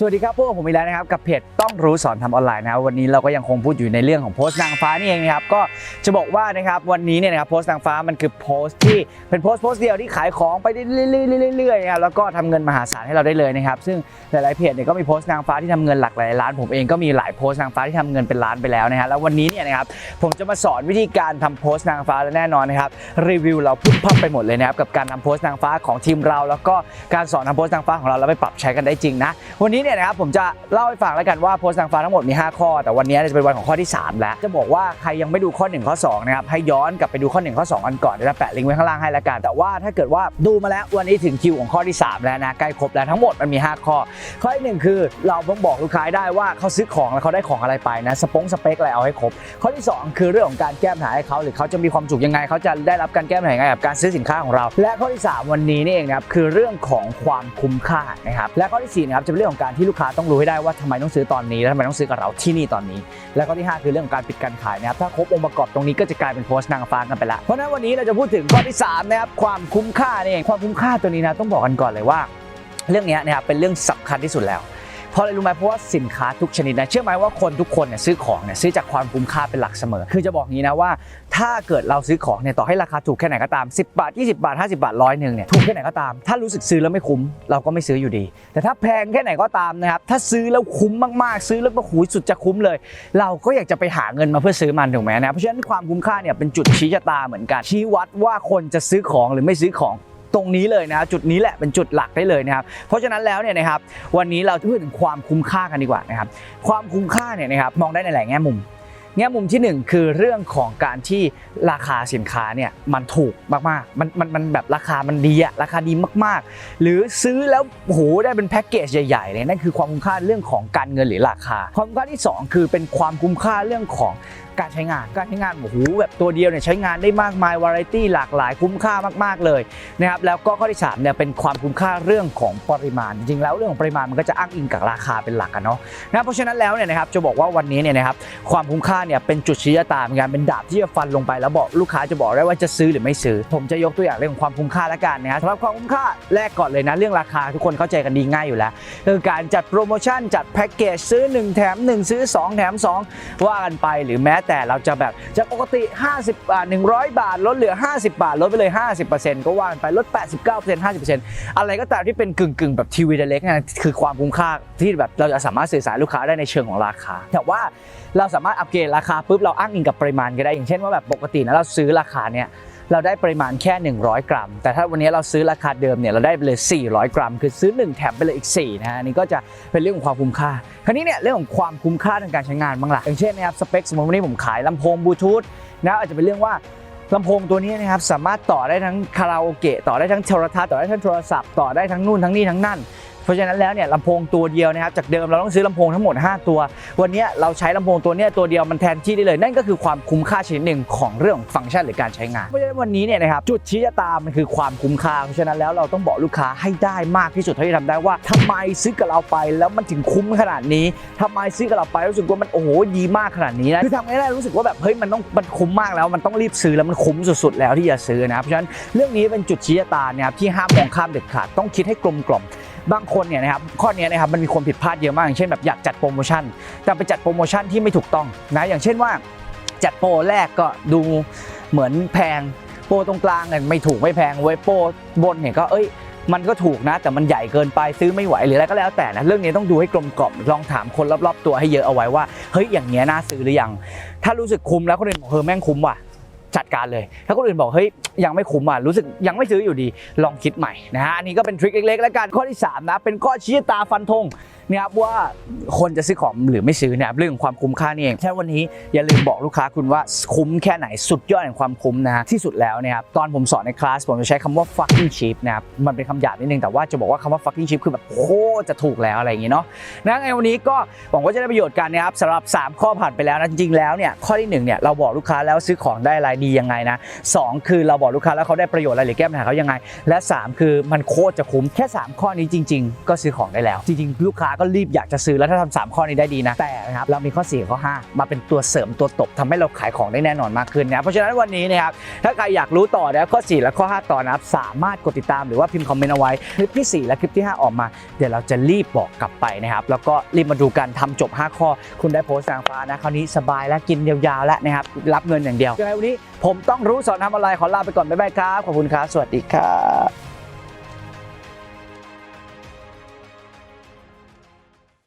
สวัสดีครับพวกผมอีกแล้วนะครับกับเพจต้องรู้สอนทำออนไลน์นะครับวันนี้เราก็ยังคงพูดอยู่ในเรื่องของโพสต์นางฟ้านี่เองนะครับก็จะบอกว่านะครับวันนี้เนี่ยนะครับโพสต์นางฟ้ามันคือโพสต์ที่เป็นโพสต์โพสต์เดียวที่ขายของไปเรื่อยๆๆๆนะครับแล้วก็ทำเงินมหาศาลให้เราได้เลยนะครับซึ่งหลายๆเพจเนี่ยก็มีโพสต์นางฟ้าที่ทำเงินหลักหลายล้าน ผมเองก็มีหลายโพสต์นางฟ้าที่ทำเงินเป็นล้านไปแล้วนะฮะแล้ววันนี้เนี่ยนะครับผมจะมาสอนวิธีการทำโพสต์นางฟ้าและแน่นอนนะครับรีวิวเราพุ่งพับไปหมดเลยนะครับกับการทำโพสต์นางฟ้าของทีมเรา แล้วก็การสอนทำโพสต์นางฟ้าของเราแล้วไปปรับใช้กันได้จริงนะ วันนี้เนี่ยนะครับผมจะเล่าให้ฟังแล้วกันว่าโพสต์นางฟ้าทั้งหมดมี 5 ข้อ แต่วันนี้จะเป็นวันของข้อที่ 3 แล้ว จะบอกว่าใครยังไม่ดูข้อ 1 ข้อ2นะครับให้ย้อนกลับไปดูข้อ 1 ข้อ2กันก่อนเดี๋ยวจะแปะลิงก์ไว้ข้างล่างให้แล้วกัน แต่ว่าถ้าเกิดว่าดูมาแล้ววันนี้ถึงคิวของข้อที่ 3 แล้วนะใกล้ครบแล้วทั้งหมดมันมี 5 ข้อ ข้อที่หนึ่งคือเราต้องบอกลูกค้าได้ว่าเขาซื้อของแล้วเขาได้ของอะไรไปนะสปงสเปคอะไรเอาให้ครบ ข้อที่ 2 คือเรื่องของการแก้ปัญหาให้เขาหรือเขาจะมีความสุขยังไงเขาจะได้รับการแก้ปัญหายังไงกับการซื้อสินค้าของเรา และข้อที่ 3 วันนี้นี่เองนะครับคือเรื่องของความคุ้มค่านะครับและข้อที่4นะครับจะเป็นเรื่องของการที่ลูกค้าต้องรู้ให้ได้ว่าทำไมต้องซื้อตอนนี้และทำไมต้องซื้อกับเราที่นี่ตอนนี้ และข้อที่ 5 คือเรื่องของการปิดการขายนะครับถ้าครบองค์ประกอบตรงนี้ก็จะกลายเป็นโพสต์นางฟ้ากันไปละเพราะนั้นวันนี้เราจะพูดถึงข้อที่3นะครับความคุ้มค่านี่เองความคุ้มค่าตัวนี้นะต้องบอกกันก่อนเลยว่า เรื่องนี้นะครับเป็นเรื่องสำคัญที่สุดแล้ว เพราะอะไรรู้ไหมเพราะว่าสินค้าทุกชนิดนะเชื่อไหมว่าคนทุกคนเนี่ยซื้อของเนี่ยซื้อจากความคุ้มค่าเป็นหลักเสมอ คือจะบอกงี้นะว่า ถ้าเกิดเราซื้อของเนี่ยต่อให้ราคาถูกแค่ไหนก็ตาม 10 บาท 20 บาท 50 บาทร้อยหนึ่งเนี่ยถูกแค่ไหนก็ตาม ถ้ารู้สึกซื้อแล้วไม่คุ้มเราก็ไม่ซื้ออยู่ดี แต่ถ้าแพงแค่ไหนก็ตามนะครับถ้าซื้อแล้วคุ้มมากๆ ซื้อแล้วก็หูยสุดจะคุ้มเลย เราก็อยากจะไปหาเงินมาเพื่อซื้อมันถูกไหมนะเพราะฉะนั้นความคุ้มค่าเนี่ยเป็นจุดชี้ชะตาเหมือนกันชี้วัดว่าคนจะซื้อของหรือไม่ซื้อของ ตรงนี้เลยนะจุดนี้แหละเป็นจุดหลักได้เลยนะครับเพราะฉะนั้นแล้วเนี่ยนะครับวันนี้เราจะพูดถึงความคุ้มค่ากันดีกว่านะครับความคุ้มค่าเนี่ยนะครับมองได้ในหลายแง่มุมแง่มุมที่หนึ่งคือเรื่องของการที่ราคาสินค้าเนี่ยมันถูกมากๆมันมันมันแบบราคามันดีอะราคาดีมากๆ หรือซื้อแล้วโอ้โหได้เป็นแพ็กเกจใหญ่ๆเลยนั่นคือความคุ้มค่าเรื่องของการเงินหรือราคา ความคุ้มค่าที่สองคือเป็นความคุ้มค่าเรื่องของ การใช้งานการใช้งานโอ้โหแบบตัวเดียวเนี่ยใช้งานได้มากมายวาไรตี้หลากหลายคุ้มค่ามาก ๆเลยนะครับแล้วก็ข้อที่3เนี่ยเป็นความคุ้มค่าเรื่องของปริมาณ จริงๆแล้วเรื่องของปริมาณมันก็จะอ้างอิงกับราคาเป็นหลักกันเนาะนะเพราะฉะนั้นแล้วเนี่ยนะครับจะบอกว่าวันนี้เนี่ยนะครับความคุ้มค่าเนี่ยเป็นจุดชี้ชะตาเหมือนกันเป็นดาบที่จะฟันลงไปแล้วบอกลูกค้าจะบอกได้ว่าจะซื้อหรือไม่ซื้อ ผมจะยกตัวอย่างเรื่องของความคุ้มค่าละกันนะครับสำหรับความคุ้มค่าแรกก่อนเลยนะเรื่องราคาทุกคนเข้าใจกันดีง่ายอยู่แล้วคือการจัดโปรโมชั่นจัดแพ็กเกจซื้อ 1 แถม 1 ซื้อ 2 แถม 2 ว่ากันไปหรือแม้แต่เราจะแบบจากปกติ 50บาท100 บาท ลดเหลือ 50 บาท ลดไปเลย 50%ก็ว่ากันไปลด 89% 50%อะไรก็ตามที่เป็นกึ่งกึ่งๆแบบทีวีเล็กนะคือความคุ้มค่าที่แบบเราจะสามารถสื่อสารลูกค้าได้ในเชิงของราคา แต่ว่าเราสามารถอัปเกรดราคาปุ๊บเราอ้างอิงกับปริมาณก็ได้อย่างเช่นว่าแบบปกตินะเราซื้อราคาเนี่ย เราได้ปริมาณแค่ 100 กรัม แต่ถ้าวันนี้เราซื้อราคาเดิมเนี่ยเราได้ไปเลย 400 กรัม คือซื้อ 1 แถมไปเลยอีก4นะฮะนนี้ก็จะเป็นเรื่องของความคุ้มค่า คราวนี้เนี่ยเรื่องของความคุ้มค่าทางการใช้งานบ้างล่ะอย่างเช่นนะครับสเปคสมมติวันนี้ผมขายลำโพงบลูทูธนะอาจจะเป็นเรื่องว่าลำโพงตัวนี้นะครับสามารถต่อได้ทั้งคาราโอเกะต่อได้ทั้งโทรทัศน์ต่อได้ทั้งโทรศัพท์ต่อได้ทั้งนู่นทั้งนี่ทั้งนั่น เพราะฉะนั้นแล้วเนี่ยลำโพงตัวเดียวนะครับจากเดิมเราต้องซื้อลำโพงทั้งหมด 5 ตัว วันนี้เราใช้ลำโพงตัวเนี้ยตัวเดียวมันแทนที่ได้เลย นั่นก็คือความคุ้มค่าชนิดหนึ่งของเรื่องฟังก์ชันหรือการใช้งานเพราะฉะนั้นวันนี้เนี่ยนะครับจุดชี้ชะตามันคือความคุ้มค่าเพราะฉะนั้นแล้วเราต้องบอกลูกค้าให้ได้มากที่สุดเท่าที่ทำได้ว่าทำไมซื้อกับเราไปแล้วมันถึงคุ้มขนาดนี้ทำไมซื้อกับเราไปรู้สึกว่ามันโอ้โหดีมากขนาดนี้นะคือทำให้ได้รู้สึกว่าแบบเฮ้ยมันต้องมันคุ้มมากแล้ว มันต้องรีบซื้อแล้วมันคุ้มสุดๆแล้วที่จะซื้อนะเพราะฉะนั้นเรื่องนี้เป็นจุดชี้ชะตาเนี่ยที่ห้ามมองข้ามเด็ดขาดต้องคิดให้กลมกล่อม บางคนเนี่ยนะครับข้อเนี้ยนะครับมันมีคนผิดพลาดเยอะมากอย่างเช่นแบบอยากจัดโปรโมชั่น แต่ไปจัดโปรโมชั่นที่ไม่ถูกต้องนะอย่างเช่นว่า จัดโปรแรกก็ดูเหมือนแพงโปรตรงกลางเนี่ยไม่ถูกไม่แพงเว้ยโปรบนเนี่ยก็เอ้ยมันก็ถูกนะ แต่มันใหญ่เกินไปซื้อไม่ไหวหรืออะไรก็แล้วแต่นะเรื่องนี้ต้องดูให้กลมกล่อมลองถามคนรอบๆตัวให้เยอะเอาไว้ว่าเฮ้ยอย่างเงี้ยน่าซื้อหรือยังถ้ารู้สึกคุ้มแล้วคนอื่นบอกเฮ้ยแม่งคุ้มว่ะ จัดการเลย ถ้าคนอื่นบอกเฮ้ยยังไม่คุ้มอะรู้สึกยังไม่ซื้ออยู่ดี ลองคิดใหม่นะฮะอันนี้ก็เป็นทริคเล็กๆแล้วกันข้อที่3นะเป็นข้อชี้ตาฟันธง นี่ยครับว่าคนจะซื้อของหรือไม่ซื้อเนี่ยเรื่องของความคุ้มค่านี่เองแค่วันนี้อย่าลืมบอกลูกค้าคุณว่าคุ้มแค่ไหนสุดยอดแห่งความคุ้มนะฮะที่สุดแล้วนี่ยครับตอนผมสอนในคลาสผมจะใช้คำว่า fucking cheap นะครับมันเป็นคำหยาบนิดนึงแต่ว่าจะบอกว่าคำว่า fucking cheap คือแบบโคตรจะถูกแล้วอะไรอย่างงี้เนาะนะในวันนี้ก็หวังว่าจะได้ประโยชน์กันนะครับสำหรับ 3 ข้อผ่านไปแล้วนะจริงๆแล้วเนี่ยข้อที่หนึ่งเนี่ยเราบอกลูกค้าแล้วซื้อของได้อะไรดียังไงนะสองคือเราบอกลูกค้าแล้วเขาได้ประโยชน์อะไรหรือแก้ปัญหาเขายังไง และ 3 คือมันโคตรจะคุ้มแค่ 3 ข้อนี้จริง ๆ ก็ซื้อของได้แล้ว จริงๆ ลูกค้าก็รีบอยากจะซื้อแล้วถ้าทำสามข้อนี้ได้ดีนะแต่นะครับเรามีข้อ4ข้อ5มาเป็นตัวเสริมตัวตบทำให้เราขายของได้แน่นอนมากขึ้นนะเพราะฉะนั้นวันนี้นะครับถ้าใครอยากรู้ต่อนะครับข้อ 4 และข้อ 5 ต่อนะครับสามารถกดติดตามหรือว่าพิมพ์คอมเมนต์เอาไว้คลิปที่ 4 และคลิปที่ 5 ออกมา เดี๋ยวเราจะรีบบอกกลับไปนะครับแล้วก็รีบมาดูกันทำจบ 5 ข้อ คุณได้โพสต์นางฟ้านะคราวนี้สบายและกินยาวๆแล้วนะครับรับเงินอย่างเดียวยังไงวันนี้ผมต้องรู้สอนทำอะไรขอลาไปก่อนบ๊ายบายครับขอบคุณครับสวัสดีครับ